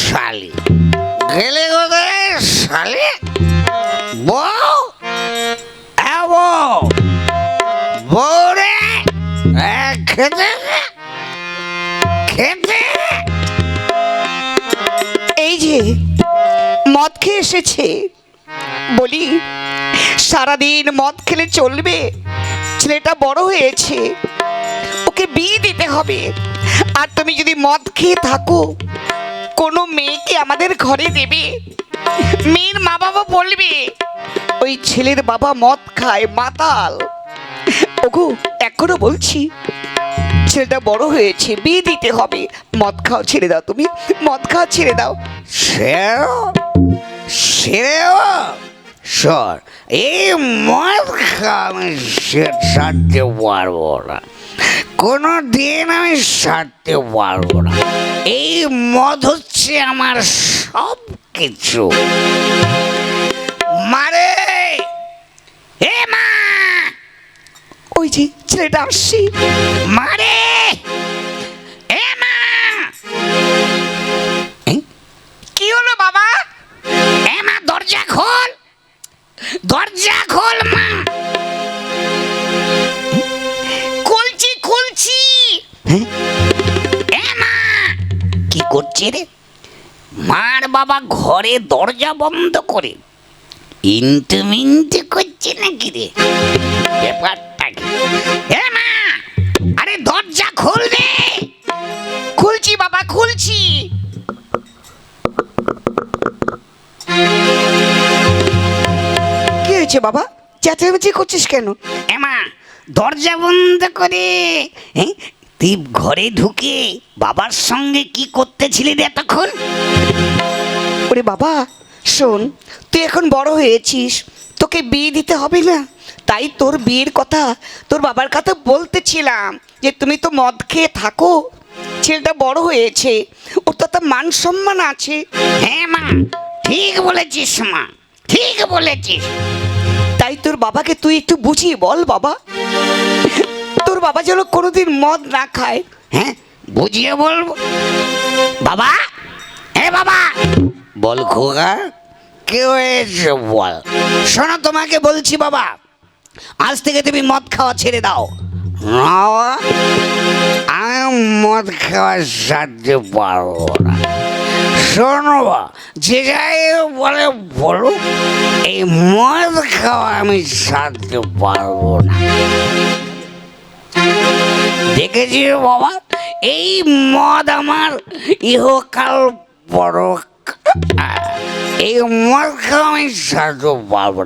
শালি গেলে কোথায় শালি বউ এ, খেতে। খেতে। এই যে মদ খেয়ে এসেছে বলি সারাদিন মদ খেলে চলবে। ছেলেটা বড় হয়েছে। ওকে বিয়ে দিতে হবে। আর তুমি যদি মদ খেয়ে থাকো, কোনো মেয়েকে আমাদের ঘরে দেবে। মেয়ের মা বাবা বলবে, ওই ছেলের বাবা মদ খায়, মাতাল। ওগো, এখনও বলছি। ছেলেটা বড় হয়েছে, বিয়ে দিতে হবে। মদ খাও, ছেড়ে দাও তুমি। মদ খাও, ছেড়ে দাও। সেও সেও সর। এই মদ আমি সারতে পারব না। কোনো দিন আমি সারতে পারব না। এই মদ হচ্ছে আমার সব কিছু মারে! হে মা! ওই যে ছেলেটা আসছি। মারে! কি করছে রে? মার বাবা ঘরে দরজা বন্ধ করে ইন্টু মিন্টু করছে নাকি রে? ব্যাপারটা কি? মা আরে দরজা খোল রে। খুলছি বাবা খুলছি। কি হয়েছে বাবা? চেঁচামেচি করছিস কেন? এমা দরজা বন্ধ করে তুই ঘরে ঢুকে বাবার সঙ্গে কি করতেছিলি তখন ওরে বাবা শোন তুই এখন বড় হয়েছিস তোকে বিয়ে দিতে হবে না? তাই তোর বিয়ের কথা তোর বাবার কথা বলতেছিলাম যে তুমি তো মদ খেয়ে থাকো। ছেলেটা বড় হয়েছে ওর তো একটা মান সম্মান আছে। হ্যাঁ মা ঠিক বলেছিস মা ঠিক বলেছিস। তাই তোর বাবাকে তুই একটু বুঝিয়ে বল বাবা। তোর বাবা যেন কোনোদিন মদ না খায় হ্যাঁ? বুঝিয়ে বলব? বাবা? হে বাবা! বল খোকা কে হয়েছে বল। শোনো, তোমাকে বলছি বাবা, আজ থেকে তুমি মদ খাওয়া ছেড়ে দাও। আমি মদ খাওয়া সারতে পারব না। শোনো যে যাই বলে বলো এই মদ খাওয়া আমি সারতে পারব না। দেখেছি বাবা এই মদ আমার ইহকাল বড় এই মদ খাওয়া আমি সারতে পারব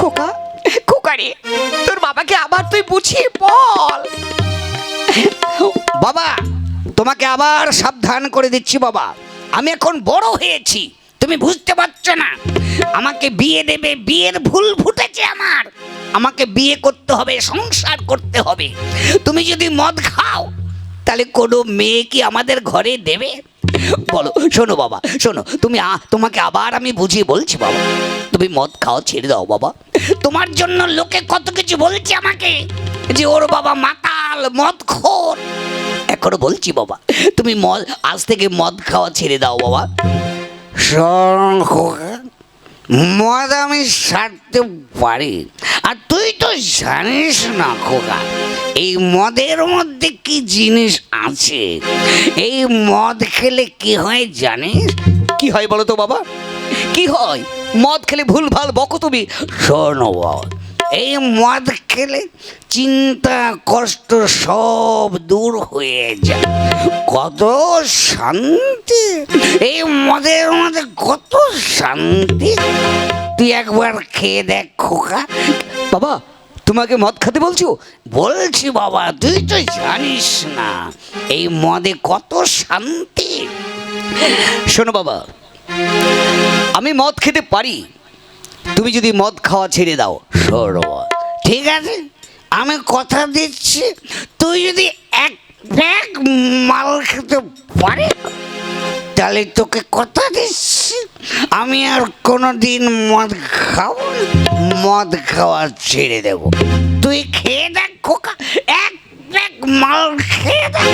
খোকা খোকা রে তোর বাবাকে আবার তুই বুঝিয়ে বল। বাবা তোমাকে আবার সাবধান করে দিচ্ছি বাবা। আমি এখন বড় হয়েছি তুমি বুঝতে পারছ না। আমাকে বিয়ে দেবে, বিয়ের ভুল ফুটেছে আমার। আমাকে বিয়ে করতে হবে, সংসার করতে হবে। তুমি যদি মদ খাও, তাহলে কোনো মেয়ে কি আমাদের ঘরে দেবে? বলো, শোনো বাবা, শোনো, তুমি তোমাকে আবার আমি বুঝিয়ে বলছি বাবা। তুমি মদ খাও, ছেড়ে দাও বাবা। তোমার জন্য লোকে কত কিছু বলছে আমাকে যে ওর বাবা মাতাল মদ খোর এখনও বলছি বাবা, তুমি মদ, আজ থেকে মদ খাওয়া ছেড়ে দাও বাবা। মদ আমি সারতে পারি। আর তুই তো জানিস না খোকা এই মদের মধ্যে কি জিনিস আছে? এই মদ খেলে কি হয় জানিস? কি হয় বলো তো বাবা? কি হয়? মদ খেলে ভুল ভালো বকো তুমি। শোনো বাবা এই মদ খেলে চিন্তা কষ্ট সব দূর হয়ে যায়। কত শান্তি এই মদের মধ্যে কত শান্তি। তুই একবার খেয়ে দেখ খোকা। বাবা তোমাকে মদ খেতে বলছো? বলছি বাবা তুই তো জানিস না এই মদে কত শান্তি। শোনো বাবা আমি মদ খেতে পারি। তুমি যদি মদ খাওয়া ছেড়ে দাও শোনো ঠিক আছে? আমি কথা দিচ্ছি, তুই যদি এক প্যাক মাল খেতে পারে, তাহলে তোকে কথা দিচ্ছি। আমি আর কোনো দিন মদ খাব। মদ খাওয়া ছেড়ে দেব। তুই খেয়ে দেখ খোকা, এক প্যাক মাল খেয়ে দেখ।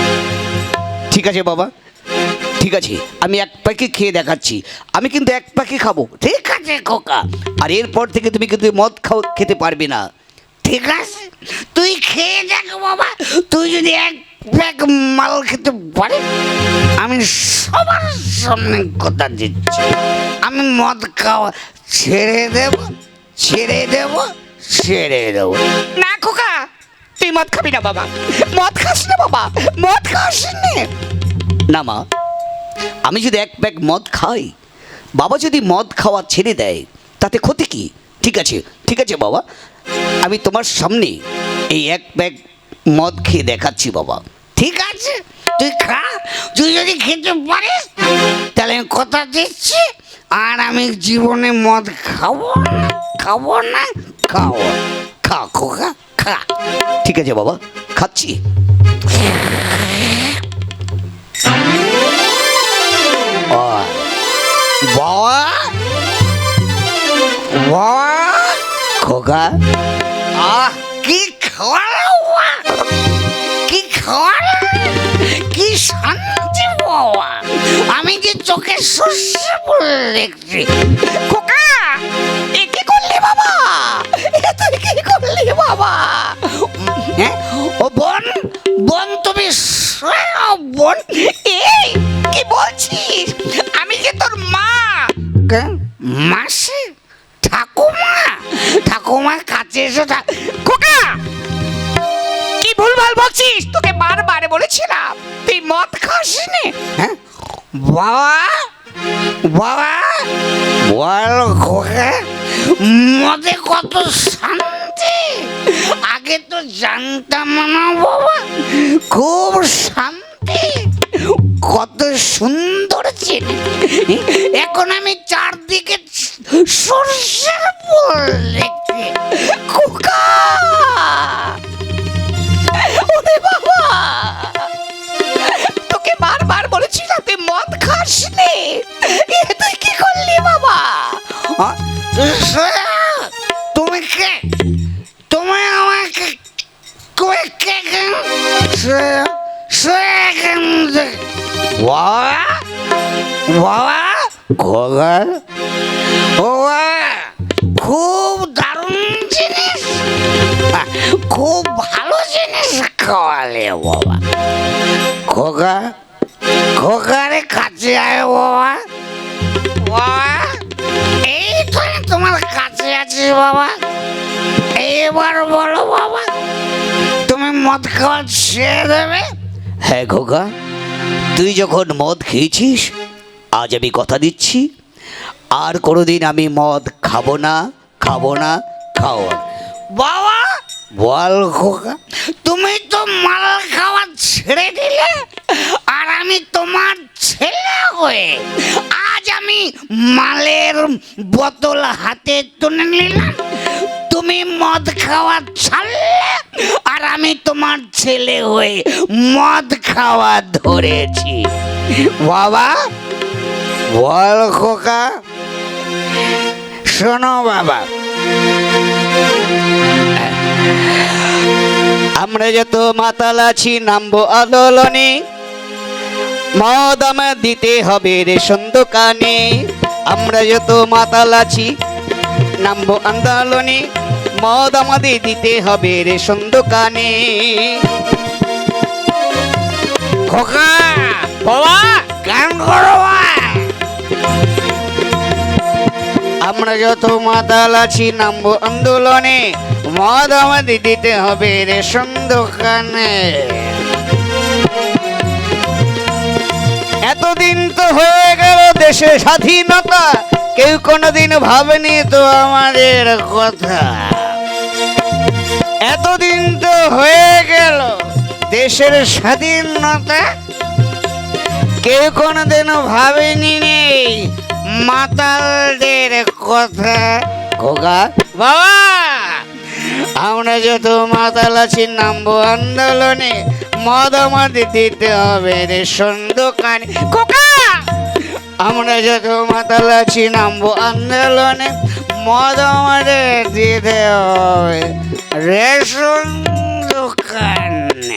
ঠিক আছে বাবা। ঠিক আছে আমি এক প্যাকে খেয়ে দেখাচ্ছি। আমি কিন্তু এক প্যাকে খাব। ঠিক আছে খোকা। আর এরপর থেকে তুমি কিন্তু মদ খাও খেতে পারবে না। ঠিক আছে? তুই খেয়ে দেখ বাবা। তুই যদি এক প্যাক মাল খেতে পারিস আমি সবার সামনে কথা দিচ্ছি। আমি মদ খাওয়া ছেড়ে দেব ছেড়ে দেব ছেড়ে দেব। না খোকা তুই মদ খাবি না বাবা। মদ খাস না বাবা। মদ খাস না। না মা আমি যদি এক প্যাক মদ খাই, বাবা যদি মদ খাওয়া ছেড়ে দেয়, তাতে ক্ষতি কি? ঠিক আছে ঠিক আছে বাবা। আমি তোমার সামনে এই এক প্যাক মদ খেয়ে দেখাচ্ছি বাবা। ঠিক আছে? তুই খা, তুই যদি খেতে পারিস, তাহলে আমি কথা দিচ্ছি, আর আমি জীবনে মদ খাব খাব না না। খা, খোকা, খা। ঠিক আছে বাবা, খাচ্ছি। খোকা? আহ কি খাওয়া কি খাওয়া কি শান্তি বাবা? আমি যে চোখে শস্য বলে দেখছি। খোকা এ কি করলি বাবা? এ তুই কি করলি বাবা? হ্যাঁ? ও বোন বোন তুমি বোন। এই কি বলছিস? আমি যে তোর মা। মাসি? এসে খোকা! কি ভুলভাল বলছিস তোকে বারবার বলেছিলাম, তুই মদ খাস নে হ্যাঁ? বাবা! বাবা! বল খোকা, মদে কত শান্তি? আগে তো জানতাম না বাবা, খুব শান্তি। কত সুন্দর ছিল এখন আমি চারদিকে সর্ষের ফুল দেখি খোকা বাবা তোকে বারবার বলেছিলাম তুই মদ তুই করলি বাবা তুমি কে তুমি আমাকে কে কেন বাবা বাবা, খুব দারুণ জিনিস। খুব ভালো জিনিস খাওয়ালে বাবা। খোকা, খোকারে কাছে আয় বাবা। বাবা, এই তো তোমার কাছে আছি বাবা। এবার বলো বাবা, তুমি মদ খাওয়া ছেড়ে দেবে? হ্যাঁ খোকা, তুই যখন মদ খেয়েছিস, আজ আমি কথা দিচ্ছি। আর কোনোদিন আমি মদ খাব না খাব না খাও বাবা, বল খোকা, তুমি তো মাল খাওয়া ছেড়ে দিলে, আর আমি তোমার ছেলে হয়ে আজ আমি মালের বোতল হাতে তুলে নিলাম। তুমি মদ খাওয়া ছাড়লে, আর আমি তোমার ছেলে হয়ে মদ খাওয়া ধরেছি। বাবা, বল খোকা শোনো বাবা। আমরা যত মাতাল আছি, নামবো আন্দোলনে মদ আমার দিতে হবে রেশন দোকানে আমরা যত মাতাল আছি, নামবো আন্দোলনে মদ আমাদের দিতে হবে রেশন দোকানে খোকা, বাবা, গান করো আমরা যত মাতাল আছি নামবো আন্দোলনে। মদ আমাদের দিতে হবে রেশন দোকানে এতদিন তো হয়ে গেল দেশের স্বাধীনতা। কেউ কোনোদিন ভাবেনি তো আমাদের কথা। এতদিন তো হয়ে গেল দেশের স্বাধীনতা। কেউ কোনোদিনও ভাবেনি রে। মাতালদের কথা। খোকা। বাবা! আমরা যত মাতাল আছি নামবো আন্দোলনে। মদমাদি দিতে হবে রে সন্দকানে খোকা! আমরা যত মাতাল আছি নামবো আন্দোলনে। মদামাদে দিতে হবে রেশন দোকানে